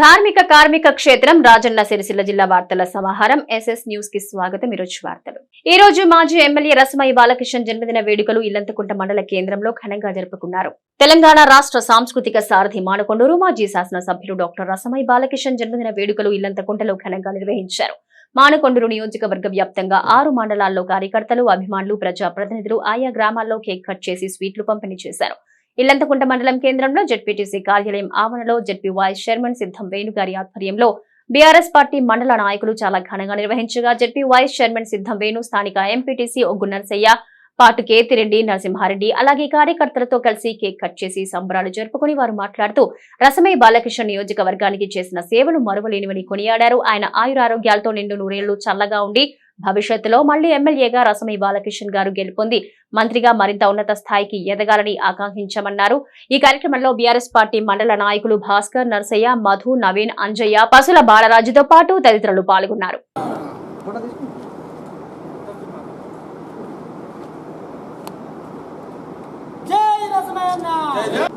ధార్మిక కార్మిక క్షేత్రం రాజన్న సిరిసిల్ల జిల్లా వార్తల సమాహారం. ఎస్ఎస్ న్యూస్కి స్వాగతం. ఈరోజు వార్తలు. ఈ రోజు మాజీ ఎమ్మెల్యే రసమయ్య బాలకిషన్ జన్మదిన వేడుకలు ఇల్లంతకుంట మండల కేంద్రంలో ఘనంగా జరుపుకున్నారు. తెలంగాణ రాష్ట్ర సాంస్కృతిక సారథి మానకొండూరు మాజీ శాసనసభ్యులు డాక్టర్ రసమయ్య బాలకిషన్ జన్మదిన వేడుకలు ఇల్లంతకుంటలో ఘనంగా నిర్వహించారు. మానకొండూరు నియోజకవర్గ వ్యాప్తంగా ఆరు మండలాల్లో కార్యకర్తలు అభిమానులు ప్రజా ప్రతినిధులు ఆయా గ్రామాల్లో కేక్ కట్ చేసి స్వీట్లు పంపిణీ చేశారు. ఇల్లంతకుంట మండలం కేంద్రంలో జడ్పీటీసీ కార్యాలయం ఆవరణలో జడ్పీ వైస్ చైర్మన్ సిద్ధం వేణుగారి ఆధ్వర్యంలో బీఆర్ఎస్ పార్టీ మండల నాయకులు చాలా ఘనంగా నిర్వహించగా జడ్పీ వైస్ చైర్మన్ సిద్ధం వేణు స్థానిక ఎంపీటీసీ ఒగ్గు నర్సయ్య పాటు కేతిరెడ్డి నరసింహారెడ్డి అలాగే కార్యకర్తలతో కలిసి కేక్ కట్ చేసి సంబరాలు జరుపుకుని వారు మాట్లాడుతూ రసమే బాలకృష్ణ నియోజకవర్గానికి చేసిన సేవలు మరువలేనివని కొనియాడారు. ఆయన ఆయురారోగ్యాలతో నిండు నూరేళ్ళు చల్లగా ఉండి భవిష్యత్తులో మళ్ళీ ఎమ్మెల్యేగా రసమయ్య బాలకిషన్ గారు గెలుపొంది మంత్రిగా మరింత ఉన్నత స్థాయికి ఎదగాలని ఆకాంక్షించమన్నారు. ఈ కార్యక్రమంలో బీఆర్ఎస్ పార్టీ మండల నాయకులు భాస్కర్ నర్సయ్య మధు నవీన్ అంజయ్య పసుల బాలరాజుతో పాటు తదితరులు పాల్గొన్నారు. రసమయన్న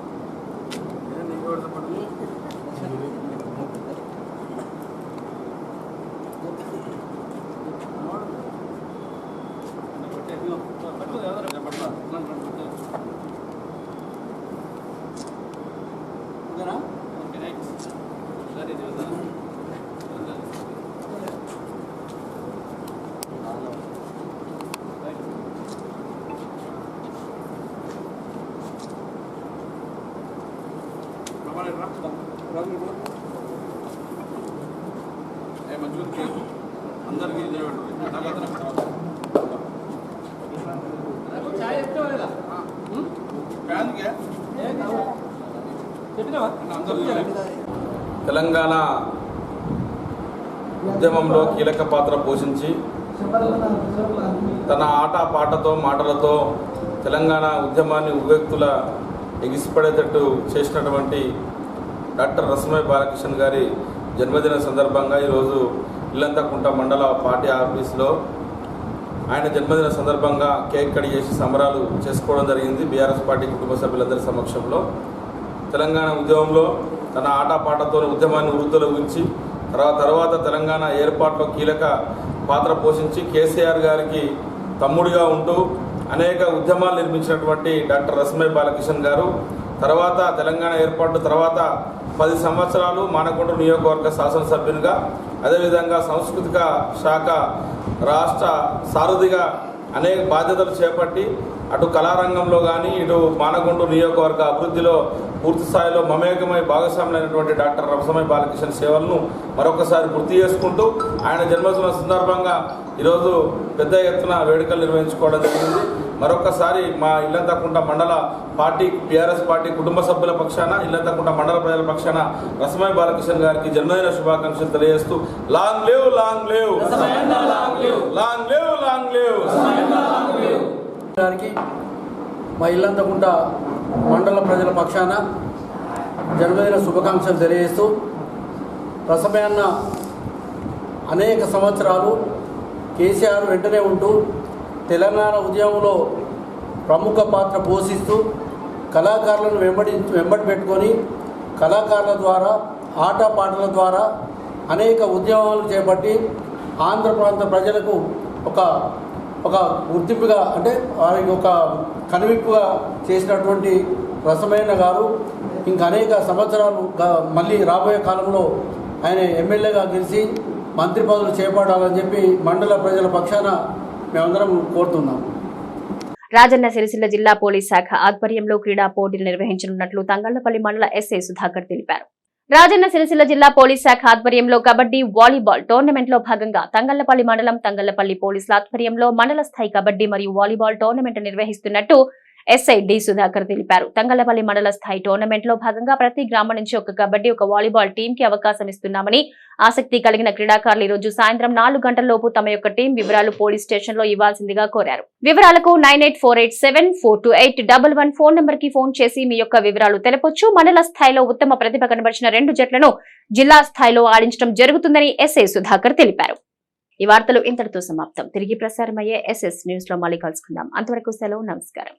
అందరికీ తెలంగాణ ఉద్యమంలో కీలక పాత్ర పోషించి తన ఆట పాటతో మాటలతో తెలంగాణ ఉద్యమాన్ని ఉవ్వెక్తుల ఎగిసిపడేటట్టు చేసినటువంటి డాక్టర్ రసమయ బాలకృష్ణ గారి జన్మదిన సందర్భంగా ఈరోజు ఇల్లంతకుంట మండల పార్టీ ఆఫీస్లో ఆయన జన్మదిన సందర్భంగా కేక్ కట్ చేసి సంబరాలు చేసుకోవడం జరిగింది బీఆర్ఎస్ పార్టీ కుటుంబ సభ్యులందరి సమక్షంలో. తెలంగాణ ఉద్యమంలో తన ఆటపాటతో ఉద్యమాన్ని వృద్ధిలో ఉంచి తర్వాత తర్వాత తెలంగాణ ఏర్పాట్లో కీలక పాత్ర పోషించి కేసీఆర్ గారికి తమ్ముడిగా ఉంటూ అనేక ఉద్యమాలు నిర్మించినటువంటి డాక్టర్ రసమయ్య బాలకిషన్ గారు తర్వాత తెలంగాణ ఏర్పాటు తర్వాత పది సంవత్సరాలు మానకొండ నియోజకవర్గ శాసనసభ్యునిగా అదేవిధంగా సాంస్కృతిక శాఖ రాష్ట్ర సారథిగా అనేక బాధ్యతలు చేపట్టి అటు కళారంగంలో కానీ ఇటు మానకొండ నియోజకవర్గ అభివృద్ధిలో పూర్తి స్థాయిలో మమేకమై భాగస్వాములైనటువంటి డాక్టర్ రమసమయ బాలకృష్ణ సేవలను మరొకసారి గుర్తు చేసుకుంటూ ఆయన జన్మదిన సందర్భంగా ఈరోజు పెద్ద ఎత్తున వేడుకలు నిర్వహించుకోవడం జరిగింది. మరొకసారి మా ఇల్లంతకుంట మండల పార్టీ బీఆర్ఎస్ పార్టీ కుటుంబ సభ్యుల పక్షాన ఇల్లంతకుంట మండల ప్రజల పక్షాన రసమయ బాలకృష్ణ గారికి జన్మదిన శుభాకాంక్షలు తెలియజేస్తూ లాంగ్ లేవ్ లాంగ్ లేవ్. లాంగ్ లేవ్. లాంగ్ లేవ్ గారికి మా ఇల్లంతకుంట మండల ప్రజల పక్షాన జన్మదిన శుభాకాంక్షలు తెలియజేస్తూ రసమయన్న అనేక సంవత్సరాలు కేసీఆర్ వెంటనే ఉంటూ తెలంగాణ ఉద్యమంలో ప్రముఖ పాత్ర పోషిస్తూ కళాకారులను వెంబడి వెంబడి పెట్టుకొని కళాకారుల ద్వారా ఆట పాటల ద్వారా అనేక ఉద్యమాలు చేపట్టి ఆంధ్ర ప్రాంత ప్రజలకు ఒక ఒక గుర్తింపుగా అంటే వారికి ఒక కనువిప్పుగా చేసినటువంటి రసమైన గారు. ఇంకా అనేక సంవత్సరాలు మళ్ళీ రాబోయే కాలంలో ఆయన ఎమ్మెల్యేగా గెలిచి మంత్రి పదవులు చేపట్టాలని చెప్పి మండల ప్రజల పక్షాన మేమందరం కోరుతున్నాం. రాజన్న సిరిసిల్ల జిల్లా పోలీస్ శాఖ ఆధ్వర్యంలో క్రీడా పోటీలు నిర్వహించనున్నట్లు తంగళ్ళపల్లి మండల ఎస్ఐ సుధాకర్ తెలిపారు. రాజన్న సిరిసిల్ల జిల్లా పోలీస్ శాఖ ఆధ్వర్యంలో కబడ్డీ వాలీబాల్ టోర్నమెంట్లో భాగంగా తంగళ్ళపల్లి మండలం తంగళ్ళపల్లి పోలీసుల ఆధ్వర్యంలో మండల స్థాయి కబడ్డీ మరియు వాలీబాల్ టోర్నమెంట్ నిర్వహిస్తున్నట్టు ఎస్ఐ డి సుధాకర్ తెలిపారు. తంగళపల్లి మండల స్థాయి టోర్నమెంట్లో భాగంగా ప్రతి గ్రామం నుంచి ఒక కబడ్డీ ఒక వాలీబాల్ టీం కి అవకాశం ఇస్తున్నామని ఆసక్తి కలిగిన క్రీడాకారులు ఈ రోజు సాయంత్రం నాలుగు గంటలలోపు తమ యొక్క టీం వివరాలు పోలీస్ స్టేషన్లో ఇవ్వాల్సిందిగా కోరారు. వివరాలకు nine eight four eight seven four two eight double one phone నెంబర్కి ఫోన్ చేసి మీ యొక్క వివరాలు తెలపొచ్చు. మండల స్థాయిలో ఉత్తమ ప్రతిభ కనబరిచిన రెండు జట్లను జిల్లా స్థాయిలో ఆడించడం జరుగుతుందని ఎస్ఐ సుధాకర్ తెలిపారు. ఈ వార్తలు ఇంతటితో సమాప్తం. తిరిగి ప్రసారమయ్యే ఎస్ఎస్ న్యూస్లో మళ్ళీ కలుసుకుందాం. అంతవరకు సెలవు నమస్కారం.